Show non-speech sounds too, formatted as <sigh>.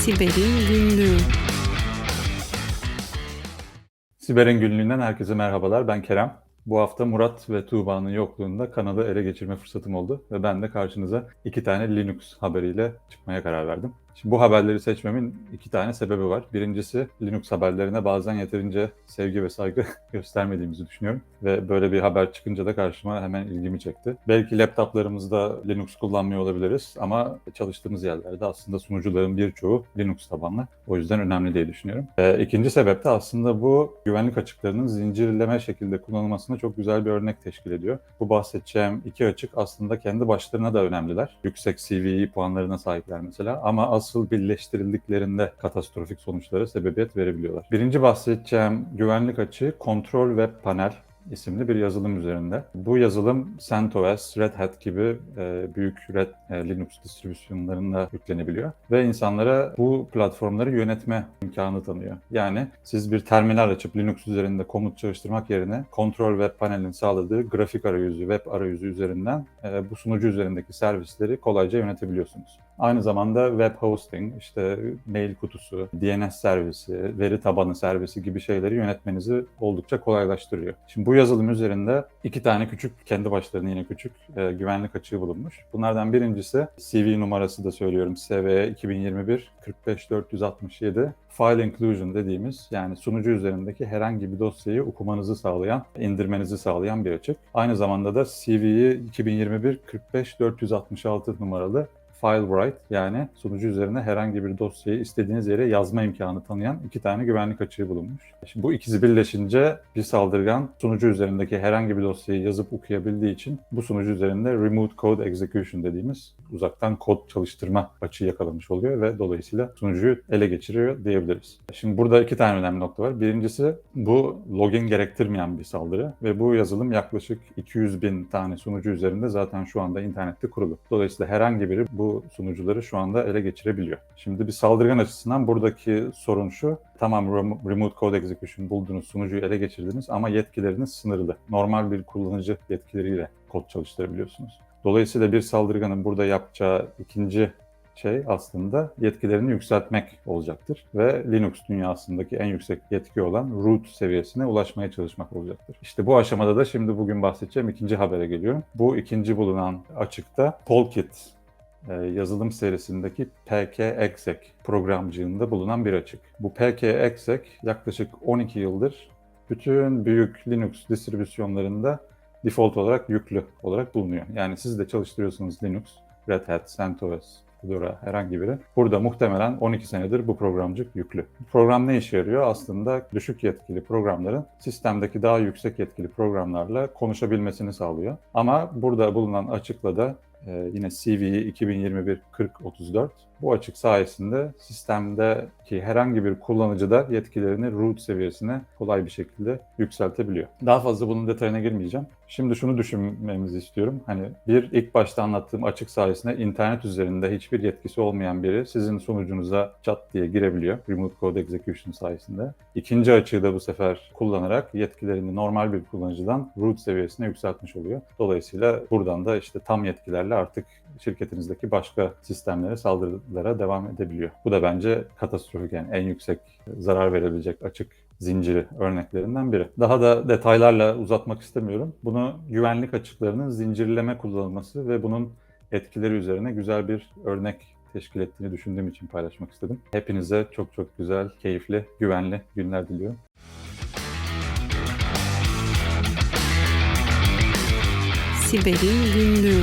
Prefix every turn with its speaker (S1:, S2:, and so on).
S1: Siber'in Günlüğü
S2: Siber'in günlüğünden herkese merhabalar. Ben Kerem. Bu hafta Murat ve Tuğba'nın yokluğunda kanalı ele geçirme fırsatım oldu ve ben de karşınıza iki tane Linux haberiyle çıkmaya karar verdim. Şimdi bu haberleri seçmemin iki tane sebebi var. Birincisi Linux haberlerine bazen yeterince sevgi ve saygı <laughs> göstermediğimizi düşünüyorum. Ve böyle bir haber çıkınca da karşıma hemen ilgimi çekti. Belki laptoplarımızda Linux kullanmıyor olabiliriz ama çalıştığımız yerlerde aslında sunucuların birçoğu Linux tabanlı. O yüzden önemli diye düşünüyorum. Ee, ikinci sebep de aslında bu güvenlik açıklarının zincirleme şekilde kullanılmasına çok güzel bir örnek teşkil ediyor. Bu bahsedeceğim iki açık aslında kendi başlarına da önemliler. Yüksek CVE puanlarına sahipler mesela ama asıl birleştirildiklerinde katastrofik sonuçlara sebebiyet verebiliyorlar. Birinci bahsedeceğim güvenlik açığı Control Web Panel isimli bir yazılım üzerinde. Bu yazılım CentOS, Red Hat gibi e, büyük Red e, Linux distribüsyonlarında yüklenebiliyor ve insanlara bu platformları yönetme imkanı tanıyor. Yani siz bir terminal açıp Linux üzerinde komut çalıştırmak yerine Control Web Panel'in sağladığı grafik arayüzü, web arayüzü üzerinden e, bu sunucu üzerindeki servisleri kolayca yönetebiliyorsunuz. Aynı zamanda web hosting, işte mail kutusu, DNS servisi, veri tabanı servisi gibi şeyleri yönetmenizi oldukça kolaylaştırıyor. Şimdi bu yazılım üzerinde iki tane küçük, kendi başlarına yine küçük e, güvenlik açığı bulunmuş. Bunlardan birincisi CV numarası da söylüyorum SV 2021 45467 File Inclusion dediğimiz yani sunucu üzerindeki herhangi bir dosyayı okumanızı sağlayan, indirmenizi sağlayan bir açık. Aynı zamanda da CV'yi 2021 45466 numaralı file write yani sunucu üzerine herhangi bir dosyayı istediğiniz yere yazma imkanı tanıyan iki tane güvenlik açığı bulunmuş. Şimdi bu ikisi birleşince bir saldırgan sunucu üzerindeki herhangi bir dosyayı yazıp okuyabildiği için bu sunucu üzerinde remote code execution dediğimiz uzaktan kod çalıştırma açığı yakalamış oluyor ve dolayısıyla sunucuyu ele geçiriyor diyebiliriz. Şimdi burada iki tane önemli nokta var. Birincisi bu login gerektirmeyen bir saldırı ve bu yazılım yaklaşık 200 bin tane sunucu üzerinde zaten şu anda internette kurulu. Dolayısıyla herhangi biri bu sunucuları şu anda ele geçirebiliyor. Şimdi bir saldırgan açısından buradaki sorun şu. Tamam Remote Code Execution buldunuz, sunucuyu ele geçirdiniz ama yetkileriniz sınırlı. Normal bir kullanıcı yetkileriyle kod çalıştırabiliyorsunuz. Dolayısıyla bir saldırganın burada yapacağı ikinci şey aslında yetkilerini yükseltmek olacaktır ve Linux dünyasındaki en yüksek yetki olan root seviyesine ulaşmaya çalışmak olacaktır. İşte bu aşamada da şimdi bugün bahsedeceğim ikinci habere geliyorum. Bu ikinci bulunan açıkta Polkit yazılım serisindeki PKExec programcığında bulunan bir açık. Bu PKExec yaklaşık 12 yıldır bütün büyük Linux distribüsyonlarında default olarak yüklü olarak bulunuyor. Yani siz de çalıştırıyorsunuz Linux, Red Hat, CentOS, Fedora herhangi biri. Burada muhtemelen 12 senedir bu programcık yüklü. Program ne işe yarıyor? Aslında düşük yetkili programların sistemdeki daha yüksek yetkili programlarla konuşabilmesini sağlıyor. Ama burada bulunan açıkla da ee, yine CVE 2021 4034 bu açık sayesinde sistemdeki herhangi bir kullanıcı da yetkilerini root seviyesine kolay bir şekilde yükseltebiliyor. Daha fazla bunun detayına girmeyeceğim. Şimdi şunu düşünmemizi istiyorum. Hani bir ilk başta anlattığım açık sayesinde internet üzerinde hiçbir yetkisi olmayan biri sizin sunucunuza chat diye girebiliyor. Remote Code Execution sayesinde. İkinci açığı da bu sefer kullanarak yetkilerini normal bir kullanıcıdan root seviyesine yükseltmiş oluyor. Dolayısıyla buradan da işte tam yetkilerle artık şirketinizdeki başka sistemlere saldırılara devam edebiliyor. Bu da bence katastrofik yani en yüksek zarar verebilecek açık zinciri örneklerinden biri. Daha da detaylarla uzatmak istemiyorum. Bunu güvenlik açıklarının zincirleme kullanılması ve bunun etkileri üzerine güzel bir örnek teşkil ettiğini düşündüğüm için paylaşmak istedim. Hepinize çok çok güzel, keyifli, güvenli günler diliyorum.
S1: Siber'in Günlüğü